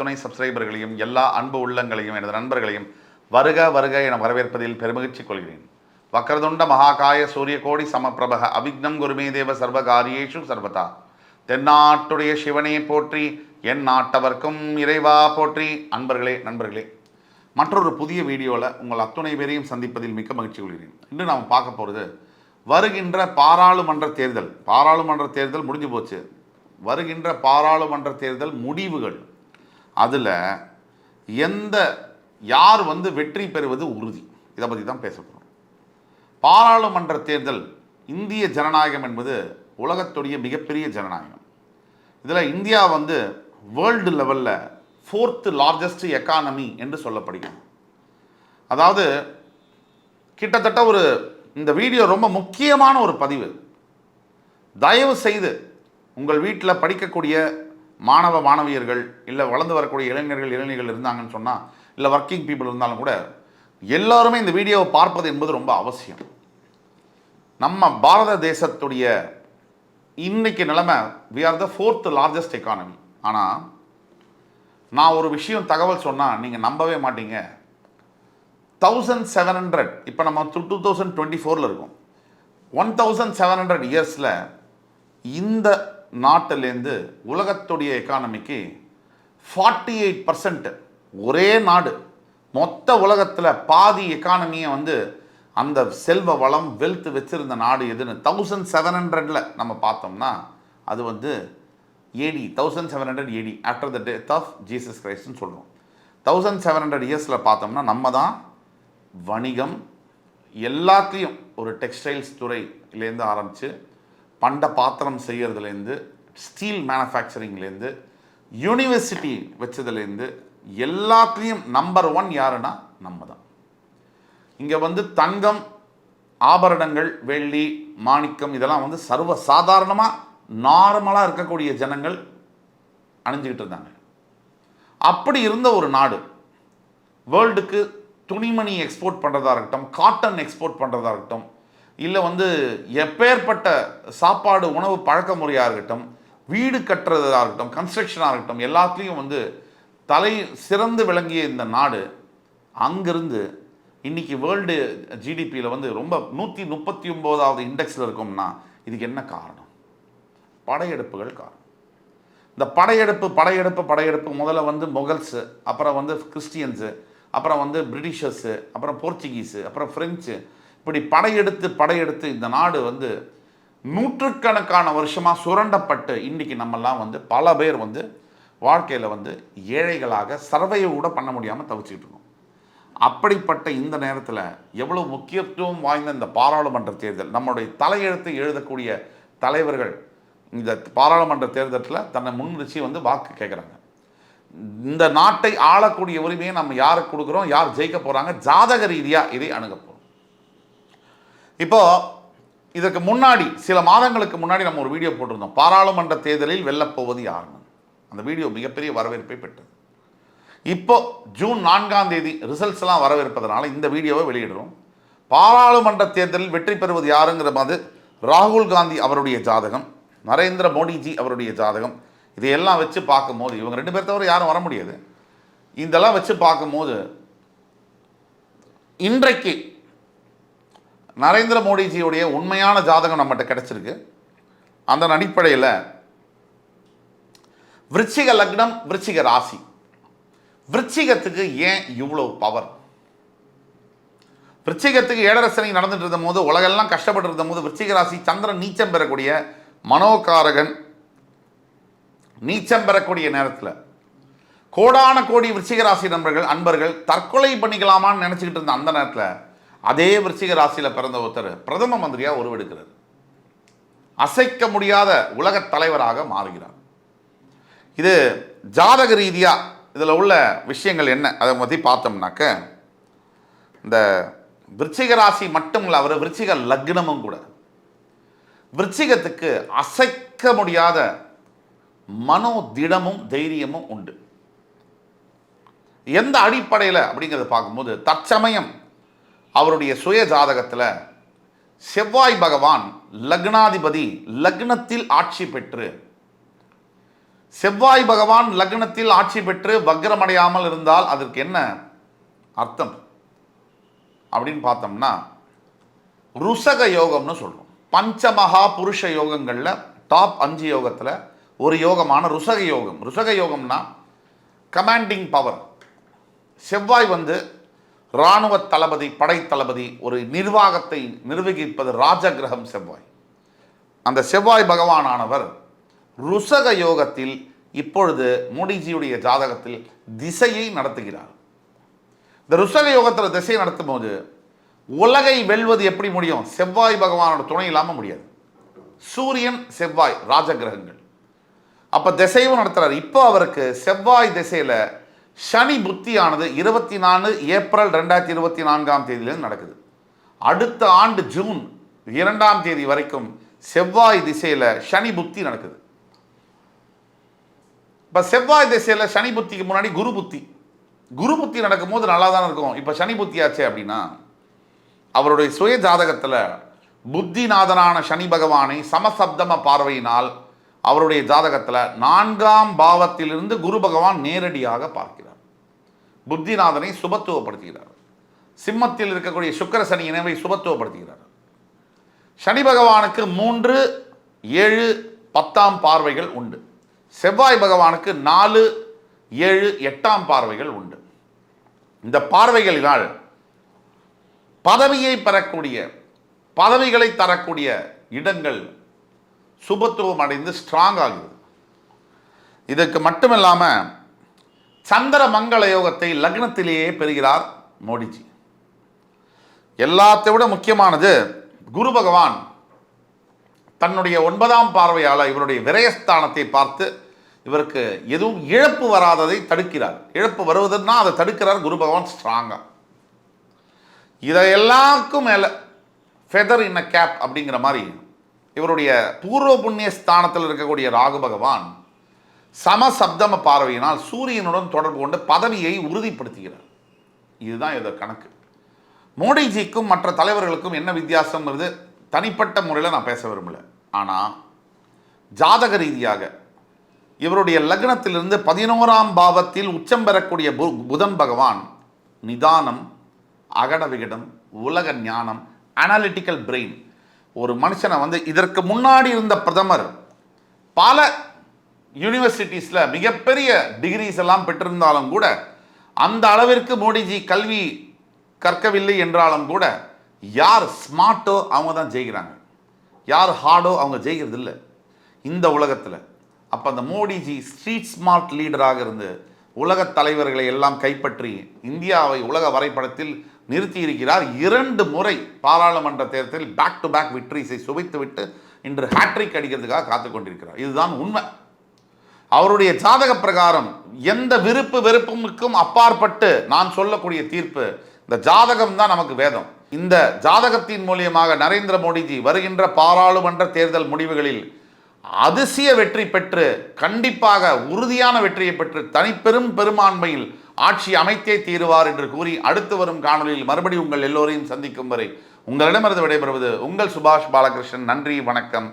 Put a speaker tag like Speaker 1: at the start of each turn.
Speaker 1: துணை சப்ஸ்கிரைபர்களையும் எல்லா அன்பு உள்ளங்களையும் எனது நண்பர்களையும் வருக வருக என வரவேற்பதில் பெருமகிழ்ச்சி கொள்கிறேன். வக்கரதுண்ட மகாகாய சூரிய கோடி சமப்பிரபக அவிக்னம் குருமே தேவ சர்வகாரியேஷு சர்வதா. தென்னாட்டுடைய சிவனே போற்றி என் நாட்டவர்க்கும் இறைவா போற்றி. அன்பர்களே நண்பர்களே மற்றொரு புதிய வீடியோவில் உங்கள் அத்துணை பேரையும் சந்திப்பதில் மிக்க மகிழ்ச்சி கொள்கிறேன். இன்று நாம் பார்க்க போகிறது வருகின்ற பாராளுமன்ற தேர்தல். பாராளுமன்ற தேர்தல் முடிஞ்சு போச்சு. வருகின்ற பாராளுமன்ற தேர்தல் முடிவுகள். அதில் எந்த யார் வந்து வெற்றி பெறுவது உறுதி? இதை பற்றி தான் பேச போகிறோம் பாராளுமன்ற தேர்தல் இந்திய ஜனநாயகம் என்பது உலகத்துடைய மிகப்பெரிய ஜனநாயகம். இதில் இந்தியா வந்து வேர்ல்டு லெவலில் ஃபோர்த்து லார்ஜஸ்ட் எக்கானமி என்று சொல்லப்படுகிறது. அதாவது கிட்டத்தட்ட ஒரு இந்த வீடியோ ரொம்ப முக்கியமான ஒரு பதிவு. தயவு செய்து உங்கள் வீட்டில் படிக்கக்கூடிய மாணவ மாணவியர்கள் இல்லை வளர்ந்து வரக்கூடிய இளைஞர்கள் இளைஞர்கள் இருந்தாங்கன்னு சொன்னால் இல்லை ஒர்க்கிங் பீப்புள் இருந்தாலும் கூட எல்லாருமே இந்த வீடியோவை பார்ப்பது என்பது ரொம்ப அவசியம். நம்ம பாரத தேசத்துடைய இன்னைக்கு நிலைமை we are the fourth largest economy ஆனால் நான் ஒரு விஷயம் தகவல் சொன்னால் நீங்கள் நம்பவே மாட்டீங்க. தௌசண்ட் செவன் ஹண்ட்ரட் இப்போ நம்ம டூ டூ தௌசண்ட் டுவெண்ட்டி ஃபோரில் இருக்கோம். ஒன் தௌசண்ட் செவன் ஹண்ட்ரட் இயர்ஸில் இந்த நாட்டிலேருந்து உலகத்துடைய எக்கானமிக்கு ஃபார்ட்டி எயிட் பர்சன்ட் ஒரே நாடு. மொத்த உலகத்தில் பாதி எக்கானமியை வந்து அந்த செல்வ வளம் வெல்த் வச்சுருந்த நாடு எதுன்னு தௌசண்ட் செவன் ஹண்ட்ரடில் நம்ம பார்த்தோம்னா அது வந்து AD thousand seven hundred AD after the death of Jesus கிரைஸ்ட்னு சொல்லுவோம். தௌசண்ட் செவன் ஹண்ட்ரட் இயர்ஸில் பார்த்தோம்னா நம்ம தான் வணிகம் எல்லாத்தையும் ஒரு டெக்ஸ்டைல்ஸ் துறையிலேருந்து ஆரம்பித்து பண்ட பாத்திரம் செய்கிறதுலேருந்து ஸ்டீல் மேனுஃபேக்சரிங்லேருந்து யூனிவர்சிட்டி வச்சதுலேருந்து எல்லாத்துலேயும் நம்பர் ஒன் யாருன்னா நம்ம தான் இங்கே வந்து தங்கம் ஆபரணங்கள் வெள்ளி மாணிக்கம் இதெல்லாம் வந்து சர்வ சாதாரணமாக நார்மலாக இருக்கக்கூடிய ஜனங்கள் அணிஞ்சுக்கிட்டு இருந்தாங்க. அப்படி இருந்த ஒரு நாடு வேர்ல்டுக்கு துணிமணி எக்ஸ்போர்ட் பண்ணுறதா இருக்கட்டும் காட்டன் எக்ஸ்போர்ட் பண்ணுறதா இருக்கட்டும் இல்லை வந்து எப்பேற்பட்ட சாப்பாடு உணவு பழக்க முறையாக இருக்கட்டும் வீடு கட்டுறதாக இருக்கட்டும் கன்ஸ்ட்ரக்ஷனாக இருக்கட்டும் எல்லாத்துலேயும் வந்து தலை சிறந்து விளங்கிய இந்த நாடு அங்கிருந்து இன்னைக்கு வேர்ல்டு ஜிடிபியில் வந்து ரொம்ப நூற்றி முப்பத்தி ஒம்போதாவது இண்டெக்ஸில் இருக்கோம்னா இதுக்கு என்ன காரணம்? படையெடுப்புகள் காரணம். இந்த படையெடுப்பு படையெடுப்பு படையெடுப்பு முதல்ல வந்து முகல்ஸு அப்புறம் வந்து கிறிஸ்டியன்ஸு அப்புறம் வந்து பிரிட்டிஷர்ஸு அப்புறம் போர்ச்சுகீஸு அப்புறம் ஃப்ரெஞ்சு இப்படி படையெடுத்து படையெடுத்து இந்த நாடு வந்து நூற்றுக்கணக்கான வருஷமாக சுரண்டப்பட்டு இன்றைக்கி நம்மெல்லாம் வந்து பல பேர் வந்து வாழ்க்கையில் வந்து ஏழைகளாக சர்வையை கூட பண்ண முடியாமல் தவிச்சிக்கிட்டு இருக்கோம். அப்படிப்பட்ட இந்த நேரத்தில் எவ்வளோ முக்கியத்துவம் வாய்ந்த இந்த பாராளுமன்ற தேர்தல் நம்முடைய தலையெழுத்தை எழுதக்கூடிய தலைவர்கள் இந்த பாராளுமன்ற தேர்தலில் தன்னை முன்னிறுச்சி வந்து வாக்கு கேட்குறாங்க இந்த நாட்டை ஆளக்கூடிய உரிமையை நம்ம யாருக்கு கொடுக்குறோம் யார் ஜெயிக்க போகிறாங்க ஜாதக ரீதியாக இதை அணுக இப்போது இப்போ இதற்கு முன்னாடி சில மாதங்களுக்கு முன்னாடி நம்ம ஒரு வீடியோ போட்டிருந்தோம். பாராளுமன்ற தேர்தலில் வெல்லப்போவது யாருன்னு. அந்த வீடியோ மிகப்பெரிய வரவேற்பை பெற்றது. இப்போ ஜூன் நான்காம் தேதி ரிசல்ட்ஸ் எல்லாம் வரவேற்பதனால இந்த வீடியோவை வெளியிடுறோம். பாராளுமன்ற தேர்தலில் வெற்றி பெறுவது யாருங்கிற மாதிரி ராகுல் காந்தி அவருடைய ஜாதகம் நரேந்திர மோடிஜி அவருடைய ஜாதகம் இதையெல்லாம் வச்சு பார்க்கும்போது இவங்க ரெண்டு பேர் தவிர யாரும் வர முடியாது. இதெல்லாம் வச்சு பார்க்கும்போது இன்றைக்கு நரேந்திர மோடிஜியுடைய உண்மையான ஜாதகம் நம்மகிட்ட கிடைச்சிருக்கு. அந்த அடிப்படையில் விருச்சிக லக்னம் விருச்சிக ராசி. விருச்சிகத்துக்கு ஏன் இவ்வளோ பவர் விருச்சிகத்துக்கு ஏழரசனை நடந்துட்டு இருந்த போது உலகெல்லாம் கஷ்டப்பட்டு இருந்த போது விருச்சிக ராசி சந்திரன் நீச்சம் பெறக்கூடிய மனோகாரகன் நீச்சம் பெறக்கூடிய நேரத்தில் கோடான கோடி விருச்சிக ராசி நண்பர்கள் அன்பர்கள் தற்கொலை பண்ணிக்கலாமான்னு நினச்சிக்கிட்டு இருந்த அந்த நேரத்தில் அதே விருச்சிக ராசியில் பிறந்த ஒருத்தர் பிரதம மந்திரியாக உருவெடுக்கிறார். அசைக்க முடியாத உலகத் தலைவராக மாறுகிறார். இது ஜாதக ரீதியாக இதில் உள்ள விஷயங்கள் என்ன? அதை பற்றி பார்த்தோம்னாக்க இந்த விருச்சிக ராசி மட்டும் இல்லை அவர் விருச்சிக லக்னமும் கூட விருச்சிகத்துக்கு அசைக்க முடியாத மனோ திடமும் தைரியமும் உண்டு. எந்த அடிப்படையில் அப்படிங்கிறத பார்க்கும்போது தற்சமயம் அவருடைய சுய ஜாதகத்தில் செவ்வாய் பகவான் லக்னாதிபதி லக்னத்தில் ஆட்சி பெற்று செவ்வாய் பகவான் லக்னத்தில் ஆட்சி பெற்று வக்ரமடையாமல் இருந்தால் அதற்கு என்ன அர்த்தம்? அப்படின்னு பார்த்தோம்னா ருசக யோகம்னு சொல்கிறோம் பஞ்சமகா புருஷ யோகங்களில் டாப் அஞ்சு யோகத்தில் ஒரு யோகமான ருசக யோகம். ருசக யோகம்னா கமாண்டிங் பவர் செவ்வாய் வந்து இராணுவ தளபதி படைத்தளபதி ஒரு நிர்வாகத்தை நிர்வகிப்பது ராஜகிரகம் செவ்வாய். அந்த செவ்வாய் பகவானானவர் ருசக யோகத்தில் இப்பொழுது மோடிஜியுடைய ஜாதகத்தில் திசையை நடத்துகிறார். இந்த ருசக யோகத்தில் திசையை நடத்தும் போது உலகை வெல்வது எப்படி முடியும்? செவ்வாய் பகவானோட துணை இல்லாமல் முடியாது. சூரியன் செவ்வாய் ராஜகிரகங்கள். அப்போ திசையும் நடத்துகிறார் இப்போ அவருக்கு செவ்வாய் திசையில் சனி புத்தியானது இருபத்தி நாலு ஏப்ரல் ரெண்டாயிரத்தி இருபத்தி நான்காம் தேதியிலிருந்து நடக்குது. அடுத்த ஆண்டு ஜூன் இரண்டாம் தேதி வரைக்கும் செவ்வாய் திசையில் சனி புத்தி நடக்குது. இப்போ செவ்வாய் திசையில் சனி புத்திக்கு முன்னாடி குரு புத்தி. குரு புத்தி நடக்கும்போது நல்லா தானே இருக்கும். இப்போ சனி புத்தி ஆச்சு அப்படின்னா அவருடைய சுய ஜாதகத்தில் புத்திநாதனான சனி பகவானை சமசப்தம பார்வையினால் அவருடைய ஜாதகத்தில் நான்காம் பாவத்திலிருந்து குரு பகவான் நேரடியாக பார்க்கிறார். புத்திநாதனை சுபத்துவப்படுத்துகிறார். சிம்மத்தில் இருக்கக்கூடிய சுக்கர சனி இணைவை சுபத்துவப்படுத்துகிறார். சனி பகவானுக்கு மூன்று ஏழு பத்தாம் பார்வைகள் உண்டு. செவ்வாய் பகவானுக்கு நாலு ஏழு எட்டாம் பார்வைகள் உண்டு. இந்த பார்வைகளினால் பதவியை பெறக்கூடிய பதவிகளை தரக்கூடிய இடங்கள் சுபத்துவம் அடைந்து ஸ்ட்ராங் ஆகுது இதற்கு மட்டுமில்லாமல் சந்திர மங்கள யோகத்தை லக்னத்திலேயே பெறுகிறார் மோடிஜி. எல்லாத்தை விட முக்கியமானது குரு பகவான் தன்னுடைய ஒன்பதாம் பார்வையால் இவருடைய விரயஸ்தானத்தை பார்த்து இவருக்கு எதுவும் இழப்பு வராததை தடுக்கிறார். இழப்பு வருவதுன்னா அதை தடுக்கிறார் குரு பகவான் ஸ்ட்ராங்காக இதை எல்லாருக்கும் மேலே ஃபெதர் இன் அ கேப் அப்படிங்கிற மாதிரி இவருடைய பூர்வ புண்ணிய ஸ்தானத்தில் இருக்கக்கூடிய ராகு பகவான் சமசப்தம பார்வையினால் சூரியனுடன் தொடர்பு கொண்டு பதவியை உறுதிப்படுத்துகிறார். இதுதான் இதோ கணக்கு. மோடிஜிக்கும் மற்ற தலைவர்களுக்கும் என்ன வித்தியாசங்கிறது தனிப்பட்ட முறையில் நான் பேச விரும்பல. ஆனால் ஜாதக ரீதியாக இவருடைய லக்னத்திலிருந்து பதினோராம் பாவத்தில் உச்சம் பெறக்கூடிய பு- புதன் பகவான் நிதானம் அகட விகடம் உலக ஞானம் அனாலிட்டிக்கல் பிரெயின் ஒரு மனுஷனை வந்து இதற்கு முன்னாடி இருந்த பிரதமர் பல யூனிவர்சிட்டிஸில் மிகப்பெரிய டிகிரிஸ் எல்லாம் பெற்றிருந்தாலும் கூட அந்த அளவிற்கு மோடிஜி கல்வி கற்கவில்லை என்றாலும் கூட யார் ஸ்மார்ட்டோ அவங்க தான் ஜெயிக்கிறாங்க. யார் ஹார்டோ அவங்க ஜெயிக்கிறது இல்லை. இந்த உலகத்தில். அப்போ அந்த மோடிஜி ஸ்ட்ரீட் ஸ்மார்ட் லீடராக இருந்து உலகத் தலைவர்களை எல்லாம் கைப்பற்றி இந்தியாவை உலக வரைபடத்தில் நிறுத்தியிருக்கிறார். இரண்டு முறை பாராளுமன்ற தேர்தலில் பேக் டு பேக் விக்டரிஸை சுவைத்துவிட்டு இன்று ஹேட்ரிக் அடிக்கிறதுக்காக காத்து கொண்டிருக்கிறார். இதுதான் உண்மை. அவருடைய ஜாதக பிரகாரம் எந்த விருப்பு வெறுப்புக்கும் அப்பாற்பட்டு நான் சொல்லக்கூடிய தீர்ப்பு இந்த ஜாதகம் தான் நமக்கு வேதம். இந்த ஜாதகத்தின் மூலியமாக நரேந்திர மோடிஜி வருகின்ற பாராளுமன்ற தேர்தல் முடிவுகளில் அதிசய வெற்றி பெற்று கண்டிப்பாக உறுதியான வெற்றியை பெற்று தனிப்பெரும் பெரும்பான்மையில் ஆட்சி அமைத்தே தீருவார் என்று கூறி அடுத்து வரும் காணொலியில் மறுபடி உங்கள் எல்லோரையும் சந்திக்கும் வரை உங்களிடமிருந்து விடைபெறுவது உங்கள் சுபாஷ் பாலகிருஷ்ணன். நன்றி வணக்கம்.